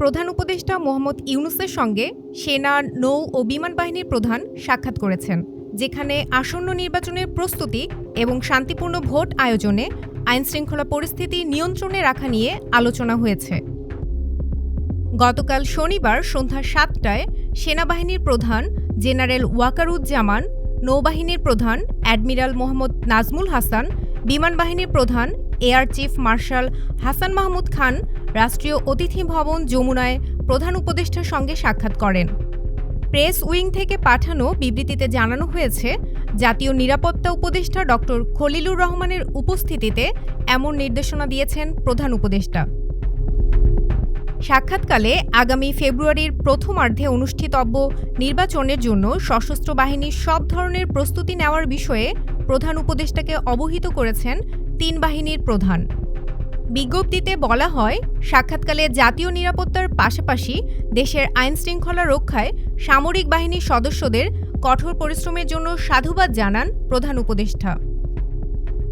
প্রধান উপদেষ্টা মোহাম্মদ ইউনুসের সঙ্গে সেনা, নৌ ও বিমান বাহিনীর প্রধান সাক্ষাৎ করেছেন, যেখানে আসন্ন নির্বাচনের প্রস্তুতি এবং শান্তিপূর্ণ ভোট আয়োজনে আইনশৃঙ্খলা পরিস্থিতি নিয়ন্ত্রণে রাখা নিয়ে আলোচনা হয়েছে। গতকাল শনিবার সন্ধ্যা সাতটায় সেনাবাহিনীর প্রধান জেনারেল ওয়াকারুজ্জামান, নৌবাহিনীর প্রধান অ্যাডমিরাল মোহাম্মদ নাজমুল হাসান, বিমান বাহিনীর প্রধান air chief marshal Hasan Mahmud Khan রাষ্ট্রীয় অতিথি ভবন যমুনায় প্রধান উপদেষ্টার সঙ্গে সাক্ষাৎ করেন। প্রেস উইং থেকে পাঠানো বিবৃতিতে জানানো হয়েছে, জাতীয় নিরাপত্তা উপদেষ্টা ডক্টর খলিলুর রহমানের উপস্থিতিতে এমন নির্দেশনা দিয়েছেন প্রধান উপদেষ্টা। সাক্ষাৎকালে আগামী ফেব্রুয়ারির প্রথমার্ধে অনুষ্ঠিতব্য নির্বাচনের জন্য সশস্ত্র বাহিনীর সব ধরনের প্রস্তুতি নেওয়ার বিষয়ে প্রধান উপদেষ্টাকে অবহিত করেছেন তিন বাহিনীর প্রধান। বিজ্ঞপ্তিতে বলা হয়, সাক্ষাৎকালে জাতীয় নিরাপত্তার পাশাপাশি দেশের আইনশৃঙ্খলা রক্ষায় সামরিক বাহিনীর সদস্যদের কঠোর পরিশ্রমের জন্য সাধুবাদ জানান প্রধান উপদেষ্টা।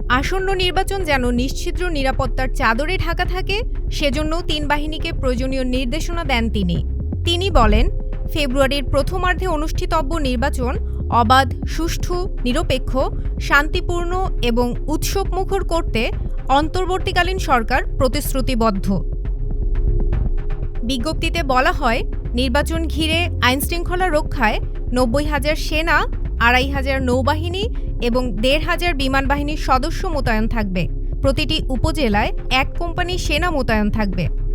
আসন্ন নির্বাচন যেন নিশ্চিদ্র নিরাপত্তার চাদরে ঢাকা থাকে, সেজন্য তিন বাহিনীকে প্রয়োজনীয় নির্দেশনা দেন তিনি। তিনি বলেন, ফেব্রুয়ারির প্রথমার্ধে অনুষ্ঠিতব্য নির্বাচন অবাধ, সুষ্ঠু, নিরপেক্ষ, শান্তিপূর্ণ এবং উৎসবমুখর করতে অন্তর্বর্তীকালীন সরকার প্রতিশ্রুতিবদ্ধ। বিজ্ঞপ্তিতে বলা হয়, নির্বাচন ঘিরে আইনশৃঙ্খলা রক্ষায় নব্বই হাজার সেনা, আড়াই হাজার নৌবাহিনী এবং দেড় হাজার বিমান বাহিনীর সদস্য মোতায়েন থাকবে। প্রতিটি উপজেলায় এক কোম্পানি সেনা মোতায়েন থাকবে।